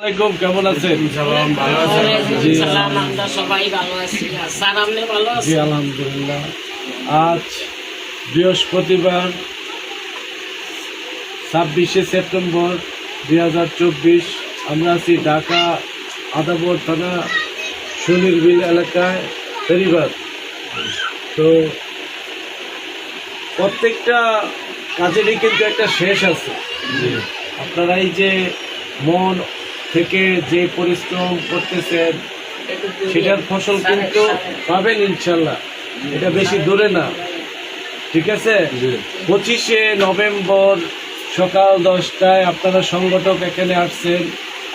আলাইকুম কেমন আছেন? জি আলহামদুলিল্লাহ। আজ বৃহস্পতিবার ছাব্বিশে সেপ্টেম্বর দুই হাজার চব্বিশ আমরা আছি ঢাকা আদাবর থানা সুনীরবিল এলাকায় ফেরিবাদ। তো প্রত্যেকটা কাজেরই কিন্তু একটা শেষ আছে। আপনারা এই যে মন থেকে যে পরিশ্রম করতেছেন সেটার ফসল কিন্তু পাবেন ইনশাল্লাহ। এটা বেশি দূরে না। ঠিক আছে? পঁচিশে নভেম্বর সকাল দশটায় আপনারা সংগঠক এখানে আসছেন।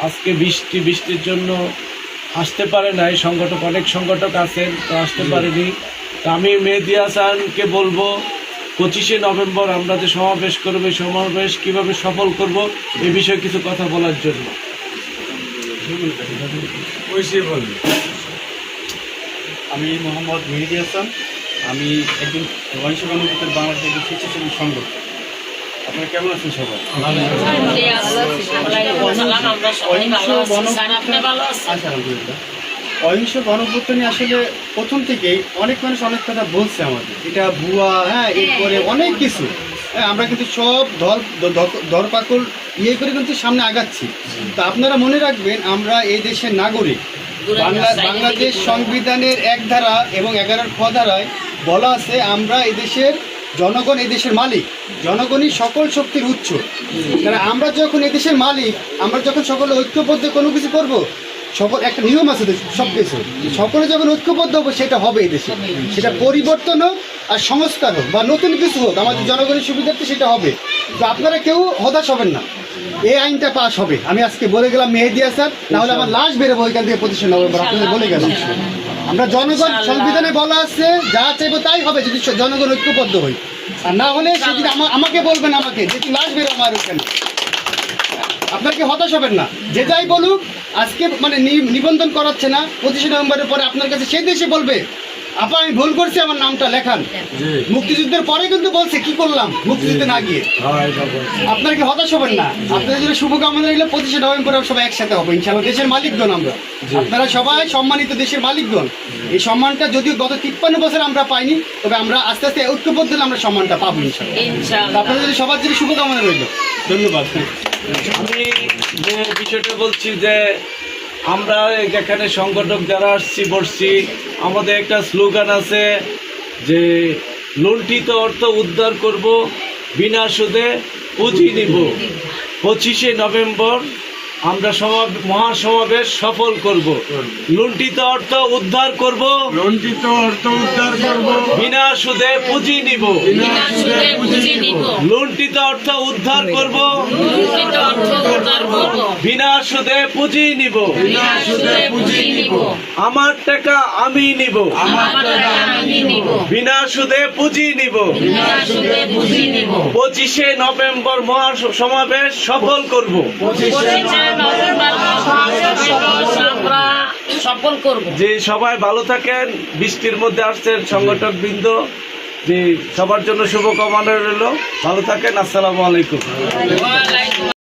আজকে বৃষ্টি বৃষ্টির জন্য আসতে পারে নাই। সংগঠক অনেক সংগঠক আছেন তো আসতে পারেনি। তো আমি মেহেদি হাসানকে বলব পঁচিশে নভেম্বর আমরা যে সমাবেশ করব এই সমাবেশ কীভাবে সফল করব এ বিষয়ে কিছু কথা বলার জন্য। আমি মোহাম্মদ মেহেদি হাসান। আমি একজন রয়িংশ গণতন্ত্রের বাংলাদেশের একজন স্বেচ্ছাসেবী সংগঠন আপনারা কেমন আছেন সবাই? ভালো আছেন? আচ্ছা অহিংস আসলে প্রথম থেকেই অনেক মানুষ অনেক কথা বলছে আমাদের। এটা ভুয়া হ্যাঁ এরপরে অনেক কিছু। হ্যাঁ আমরা কিন্তু সব ধর দরপাকল ইয়ে করে কিন্তু সামনে আগাচ্ছি। তো আপনারা মনে রাখবেন আমরা এই দেশের নাগরিক। বাংলা বাংলাদেশ সংবিধানের এক ধারা এবং এগারোর খ ধারায় বলা আছে আমরা এই দেশের জনগণ এই দেশের মালিক। জনগণই সকল শক্তির উৎস। কারণ আমরা যখন এই দেশের মালিক আমরা যখন সকলে ঐক্যবদ্ধ কোনো কিছু করব সকল একটা নিয়ম আছে সব কিছু সকলে যখন ঐক্যবদ্ধ হবে সেটা হবে এই দেশে। সেটা পরিবর্তন হোক আর সংস্কার হোক বা নতুন কিছু হোক আমাদের জনগণের সুবিধার্থে সেটা হবে। তো আপনারা কেউ হতাশ হবেন না। এই আইনটা পাস হবে। আমি আজকে বলে গেলাম মেহেদি হাসান নাহলে আমার লাশ বেরোবো ওইখান থেকে পঁচিশে নভেম্বর আপনাদের বলে গেলাম। আমরা জনগণ সংবিধানে বলা আছে যা চাইব তাই হবে যদি জনগণ ঐক্যবদ্ধ হই আর না হলে সেদিন আমা- আমাকে বলবেন আমাকে যে তুই লাশ বেরো আমার ওখানে আপনাকে হতাশ হবেন না? যে যাই বলুক আজকে মানে নিবন্ধন করাচ্ছে না পঁচিশে নভেম্বরের পরে আপনার কাছে সেই দেশে বলবে আপা আমি ভুল করছি আমার নামটা লেখান। মুক্তিযুদ্ধের পরে কিন্তু বলছে কি করলাম? মুক্তিযুদ্ধে না গিয়ে। হ্যাঁ আপনারা কি হতাশ হবেন না? আপনাদের জন্য শুভকামনা রইলে পঁচিশে নভেম্বর সবাই একসাথে হব। ইনশাল্লাহ দেশের মালিকগণ আমরা। আপনারা সবাই সম্মানিত দেশের মালিকগণ। এই সম্মানটা যদিও গত তিপ্পান্ন বছর আমরা পাইনি তবে আমরা আস্তে আস্তে ঐক্যবদ্ধ হলে আমরা সম্মানটা পাবো ইনশাল্লাহ আপনাদের জন্য সবার জন্য শুভকামনা রইল। ধন্যবাদ। আমি যে বিষয়টা বলছি যে আমরা এখানে সংগঠক যারা আসছি, বসছি, আমাদের একটা স্লোগান আছে যে, লুণ্ঠিত অর্থ উদ্ধার করব, বিনা সুদে পুঁজি নিব। পঁচিশে নভেম্বর আমরা সমা মহাসমাবেশ সফল করব। লুণ্ঠিত অর্থ উদ্ধার করব। লুণ্ঠিত অর্থ উদ্ধার করব। বিনা সুদে পুঁজি নিব। বিনা সুদে পুঁজি নিব। লুণ্ঠিত অর্থ উদ্ধার করব। লুণ্ঠিত অর্থ উদ্ধার করব। বিনা সুদে পুঁজি নিব। বিনা সুদে পুঁজি নিব। আমার টাকা আমি নিব। আমার টাকা আমি নিব। বিনা সুদে পুঁজি নিব। বিনা পুঁজি নিব। পঁচিশে নভেম্বর মহা সমাবেশ সফল করব। পঁচিশে মহাসমাবেশ সফল করব। যে সবাই ভালো থাকেন বৃষ্টির মধ্যে আসছেন সংগঠক বৃন্দ যে সবার জন্য শুভকামনা রইল। ভালো থাকেন আসসালামু আলাইকুম।